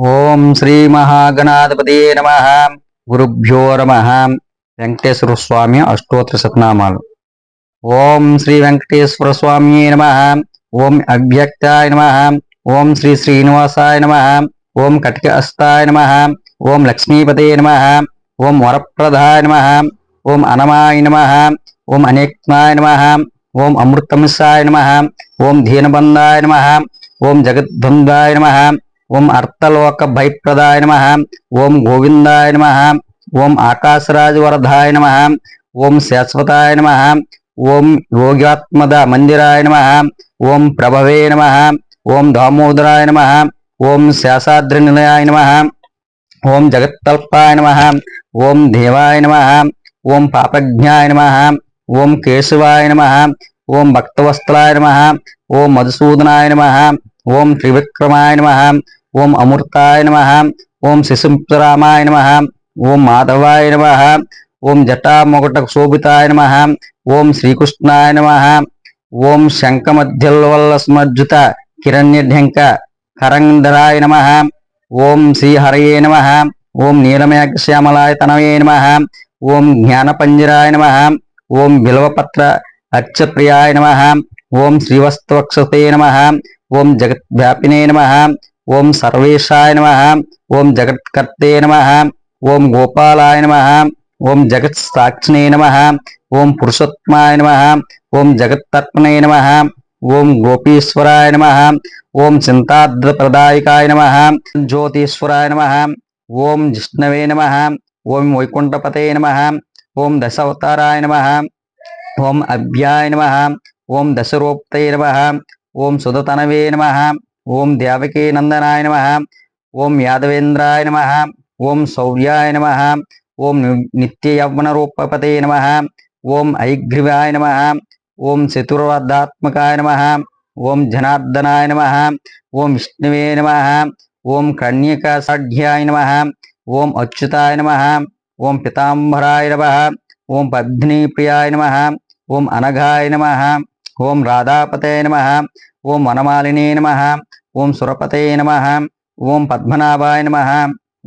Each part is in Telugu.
ఓం శ్రీ మహాగణాధిపతి నమ గురుభ్యో నమ వెంకటేశ్వర స్వామి అష్టోత్తర శతనామాలు ఓం శ్రీ వెంకటేశ్వర స్వామి నమ ఓం అవ్యక్తాయ నమ ఓం శ్రీ శ్రీనివాసాయ నమ ఓం కటిక అస్తాయ నమ ఓం లక్ష్మీపతే నమ ఓం వరప్రదాయ నమ ఓం అనమాయ నమ ఓం అనేక్నాయ నమ ఓం అమృతంసాయ నమ ఓం ధీనబంధాయ నమ ఓం జగద్బంధాయ నమ ఓం అర్థలోక భయప్రదాయ నమ ఓం గోవిందాయ నమ ఓం ఆకాశరాజవరదాయ నమ ఓం శాశ్వతాయ నమ ఓం యోగాత్మద మందిరాయ నమ ఓం ప్రభవే నమ ఓం దామోదరాయ నమ ఓం శాసాద్రి నిలయాయ నమ ఓం జగత్తల్పాయ నమ ఓం దేవాయ నమ ఓం పాపజ్ఞాయ నమ ఓం కేశవాయ నమ ఓం భక్తవస్త్రాయ నమ ఓం మధుసూదనాయ నమ ఓం త్రివిక్రమాయ నమ ఓం అమృతాయ నమ ఓం శిశురామాయ నమ ఓం మాధవాయ నమ ఓం జటామొగట శోభితాయ నమ ఓం శ్రీకృష్ణాయ నమ ఓం శంఖమధ్యల్వల్ల స్మర్జుత కిరణ్యఢ్యంక కరంధరాయ నమ ఓం శ్రీహరయే నమ ఓం నీలమేఘశ్యామలాయ తనవే నమ ఓం జ్ఞానపంజరాయ నమ ఓం బిల్వపత్ర అర్చప్రియాయ నమ ఓం శ్రీవస్తవక్షతే నమ ఓం జగద్వ్యాపినే నమ ఓం సర్వేశాయ నమ ఓం జగత్కర్తే నమ ఓం గోపాలాయ నమ ఓం జగత్ సాక్షినే నమ ఓం పురుషోత్మాయ నమ ఓం జగత్తత్మనే నమ ఓం గోపీశ్వరాయ నమ ఓం చింతాద్రప్రదాయకాయ నమ జ్యోతీశ్వరాయ నమ ఓం జిష్ణవే నమ ఓం వైకుంఠపతే నమ ఓం దశావతారాయ నమ ఓం అభ్యాయ నమ ఓం దశరూప్తయ నమ ఓం సుధతనవే నమ ఓం దేవకీ నందనాయ నమ ఓం యాదవేంద్రాయ నమ ఓం శౌర్యాయ నమ ఓం నిత్యయవ్వన రూపపతే నమ ఓం ఐగ్రీవాయ నమ ఓం చతుర్వర్ధాత్మకాయ నమ ఓం జనార్దనాయ నమ ఓం విష్ణువే నమ ఓం కన్యకాసాఢ్యాయ నమ ఓం అచ్యుతాయ నమ ఓం పితాంబరాయ నమ ఓం పద్మినీప్రియాయ నమ ఓం అనఘాయ నమ ఓం రాధాపతే నమ ఓం వనమాలినే నమ ఓం సురపతే నమ ఓం పద్మనాభాయ నమ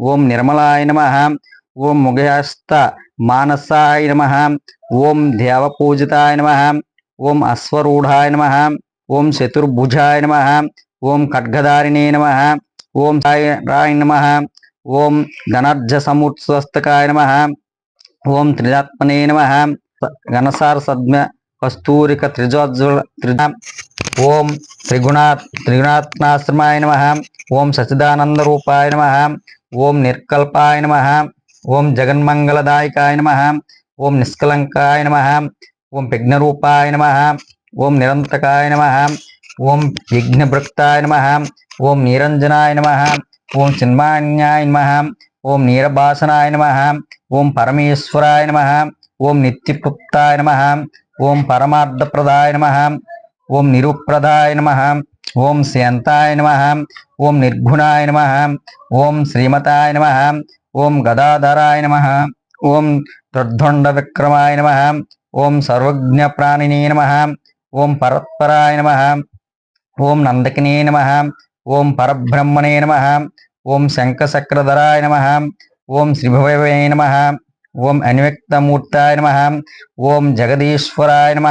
ఓం నిర్మలాయ నమ ఓం ముగయస్త మానసాయ నమ ఓం దేవపూజితాయ నమ ఓం అశ్వరూఢాయ నమ ఓం చతుర్భుజాయ నమ ఓం ఖడ్గదారిణే నమ ఓం సాయ నమ ఓం ధనర్జ సముత్స్వస్తకాయ నమ ఓం త్రిజాత్మనే నమ ఘనసార సద్మ కస్తూరిక త్రిజోజ్వల త్రిజ ఓం త్రిగుణా త్రిగుణాత్మాశ్రమాయ నమ ఓం సచిదానంద రూపాయ నమ ఓం నిర్కల్పాయ నమ ఓం జగన్మంగళదాయకాయ నమ ఓం నిష్కలంకాయ నమ ఓం విఘ్నరూపాయ నమ ఓం నిరంతకాయ నమ ఓం యజ్ఞభృక్తాయ నమ ఓం నిరంజనాయ నమ ఓం చిన్మాన్యాయ నమ ఓం నీరభాసనాయ నమ ఓం పరమేశ్వరాయ నమ ఓం నిత్యపుప్తాయ నమ ఓం పరమార్థప్రదాయ నమ ఓం నిరుప్రదాయ నమ ఓం శాంతాయ నమ ఓం నిర్గుణాయ నమ ఓం శ్రీమతాయ నమ ఓం గదాధరాయ నమ ఓం దుర్ధొండ విక్రమాయ నమ ఓం సర్వజ్ఞ ప్రాణినే నమ ఓం పరత్పరాయ నమ ఓం నందకినే నమ ఓం పరబ్రహ్మణే నమ ఓం శంఖచక్రధరాయ నమ ఓం శ్రీభవే నమ ఓం అన్వ్యక్తమూర్తాయ నమ ఓం జగదీశ్వరాయ నమ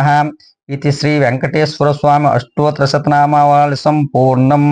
ఇది శ్రీ వెంకటేశ్వర స్వామి అష్టోత్తర శతనామావళి సంపూర్ణం